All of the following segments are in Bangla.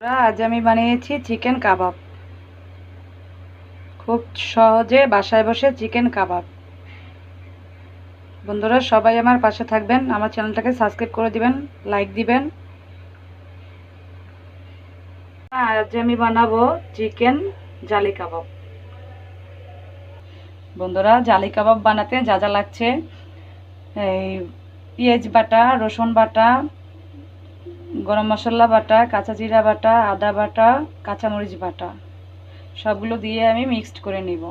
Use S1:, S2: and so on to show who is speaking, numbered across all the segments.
S1: আজ আমি বানিয়েছি চিকেন কাবাব। খুব সহজে বাসায় বসে চিকেন কাবাব। বন্ধুরা, সবাই আমার পাশে থাকবেন। আমার চ্যানেলটাকে সাবস্ক্রাইব করে দিবেন, লাইক দিবেন। আজ আমি বানাবো চিকেন জালি কাবাব। বন্ধুরা, জালি কাবাব বানাতে যা যা লাগছে। এই পেঁয়াজ বাটা, রসুন বাটা গরম মশলা বাটা, কাঁচা জিরা বাটা, আদা বাটা, কাঁচামরিচ বাটা। সবগুলো দিয়ে আমি মিক্সড করে নিব।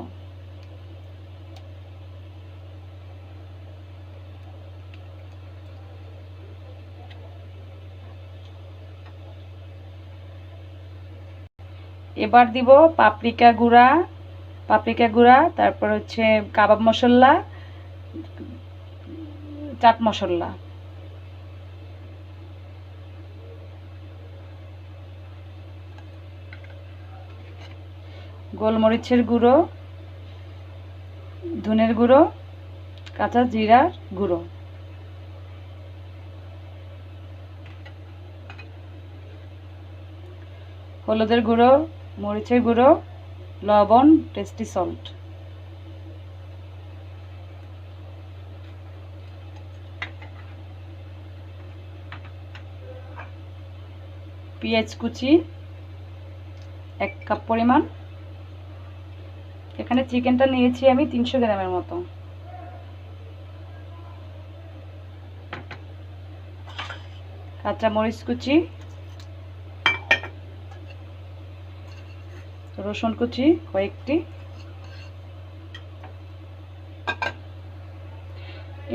S1: এবার দিব পাপরিকা গুঁড়া পাপরিকা গুঁড়া, তারপর হচ্ছে কাবাব মশলা, চাট মশলা। গোলমরিচের গুঁড়ো, ধনের গুঁড়ো, কাঁচা জিরার গুঁড়ো। হলুদের গুঁড়ো, মরিচের গুঁড়ো, লবণ, টেস্টি সল্ট। পেঁয়াজ কুচি, এক কাপ পরিমাণ। এখানে চিকেনটা নিয়েছি আমি তিনশো গ্রামের মতো। কাঁচা মরিচ কুচি, রসুন কুচি কয়েকটি।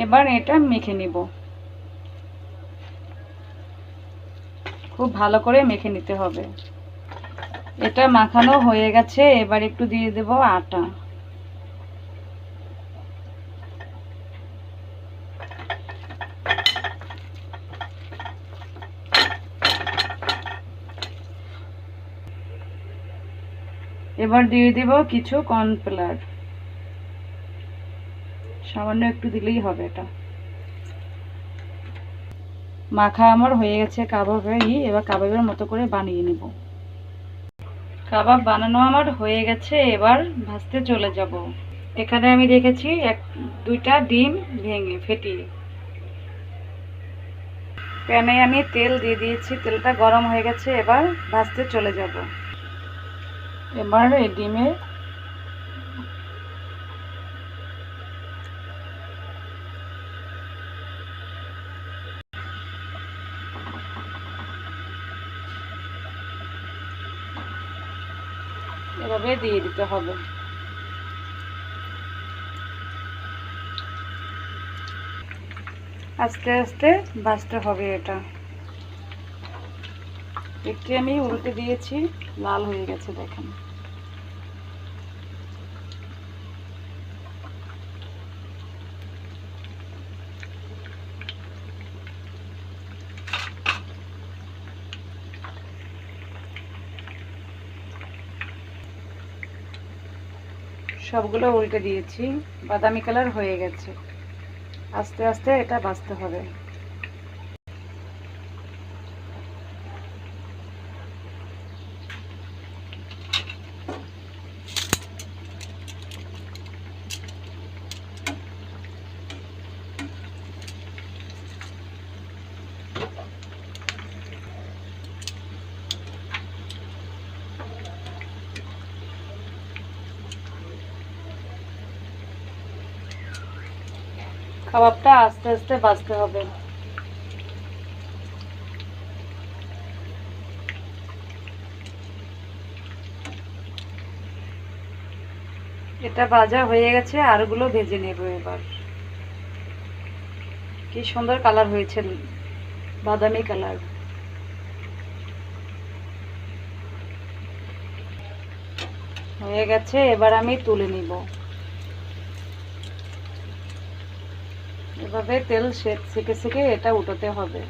S1: এবার এটা মেখে নিব। খুব ভালো করে মেখে নিতে হবে। এটা মাখানো হয়ে গেছে, এবার একটু দিয়ে দেব আটা। এবার দিয়ে দেব কিছু কর্নফ্লাওয়ার। সামান্য একটু দিলেই হবে এটা। মাখা আমার হয়ে গেছে কাবাবেরই এবার কাবাবের মতো করে বানিয়ে নেব। কাবাব বানানো আমার হয়ে গেছে, এবার ভাজতে চলে যাব। এখানে আমি রেখেছি এক, দুইটা ডিম ভেঙে, ফেটিয়ে। প্যানে আমি তেল দিয়ে দিয়েছি, তেলটা গরম হয়ে গেছে, এবার ভাজতে চলে যাব। এবার এই ডিমে এভাবে দিয়ে দিতে হবে। আস্তে আস্তে ভাজতে হবে এটা। একটু আমি উল্টে দিয়েছি, লাল হয়ে গেছে দেখেন। সবগুলো উল্টে দিয়েছি। বাদামি কালার হয়ে গেছে। আস্তে আস্তে এটা বাছতে হবে। কাবাবটা আস্তে আস্তে বাছতে হবে। এটা ভাজা হয়ে গেছে, আরগুলো ভেজে নেব এবার। কি সুন্দর কালার হয়েছে, বাদামি কালার। হয়ে গেছে, এবার আমি তুলে নিব। এভাবে তেল সেঁকে সেঁকে এটা উঠোতে হবে।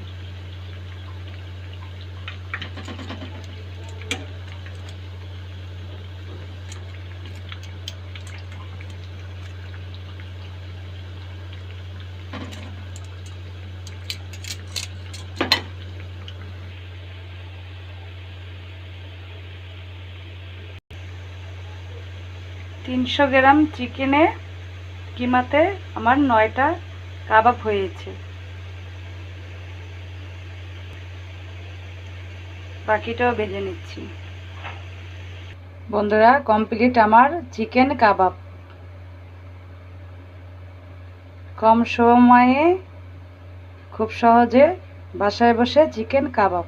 S1: তিনশো গ্রাম চিকেনে কিমাতে আমার নয়টা কাবাব হয়েছে। বাকিটাও ভেজে নিচ্ছি। বন্ধুরা কমপ্লিট আমার চিকেন কাবাব। কম সময়ে খুব সহজে বাসায় বসে চিকেন কাবাব।